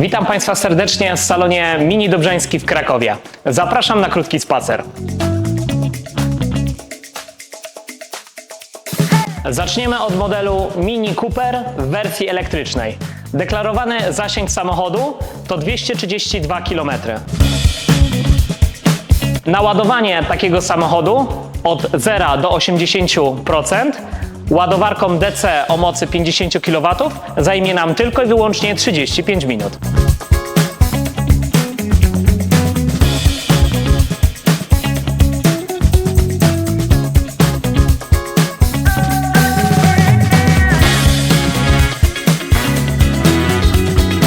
Witam Państwa serdecznie w salonie Mini Dobrzański w Krakowie. Zapraszam na krótki spacer. Zaczniemy od modelu Mini Cooper w wersji elektrycznej. Deklarowany zasięg samochodu to 232 km. Naładowanie takiego samochodu od 0 do 80% ładowarką DC o mocy 50 kW zajmie nam tylko i wyłącznie 35 minut.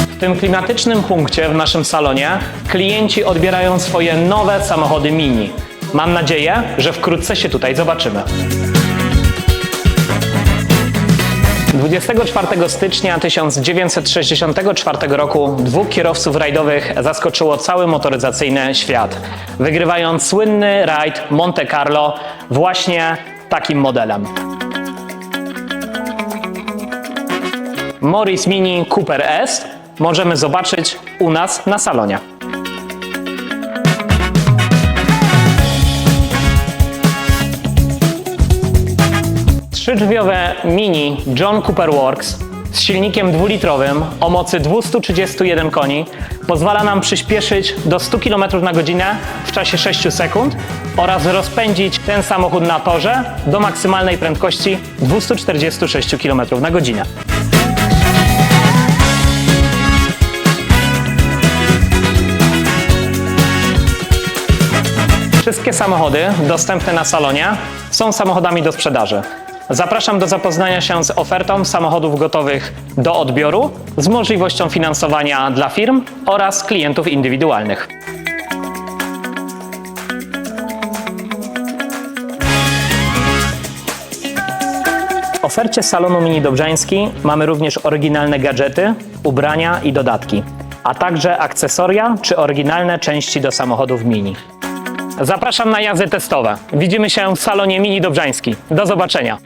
W tym klimatycznym punkcie w naszym salonie klienci odbierają swoje nowe samochody mini. Mam nadzieję, że wkrótce się tutaj zobaczymy. 24 stycznia 1964 roku dwóch kierowców rajdowych zaskoczyło cały motoryzacyjny świat, wygrywając słynny rajd Monte Carlo właśnie takim modelem. Morris Mini Cooper S możemy zobaczyć u nas na salonie. Trzydrzwiowe Mini John Cooper Works z silnikiem dwulitrowym o mocy 231 koni pozwala nam przyspieszyć do 100 km na godzinę w czasie 6 sekund oraz rozpędzić ten samochód na torze do maksymalnej prędkości 246 km na godzinę. Wszystkie samochody dostępne na salonie są samochodami do sprzedaży. Zapraszam do zapoznania się z ofertą samochodów gotowych do odbioru z możliwością finansowania dla firm oraz klientów indywidualnych. W ofercie salonu Mini Dobrzański mamy również oryginalne gadżety, ubrania i dodatki, a także akcesoria czy oryginalne części do samochodów Mini. Zapraszam na jazdy testowe. Widzimy się w salonie Mini Dobrzański. Do zobaczenia.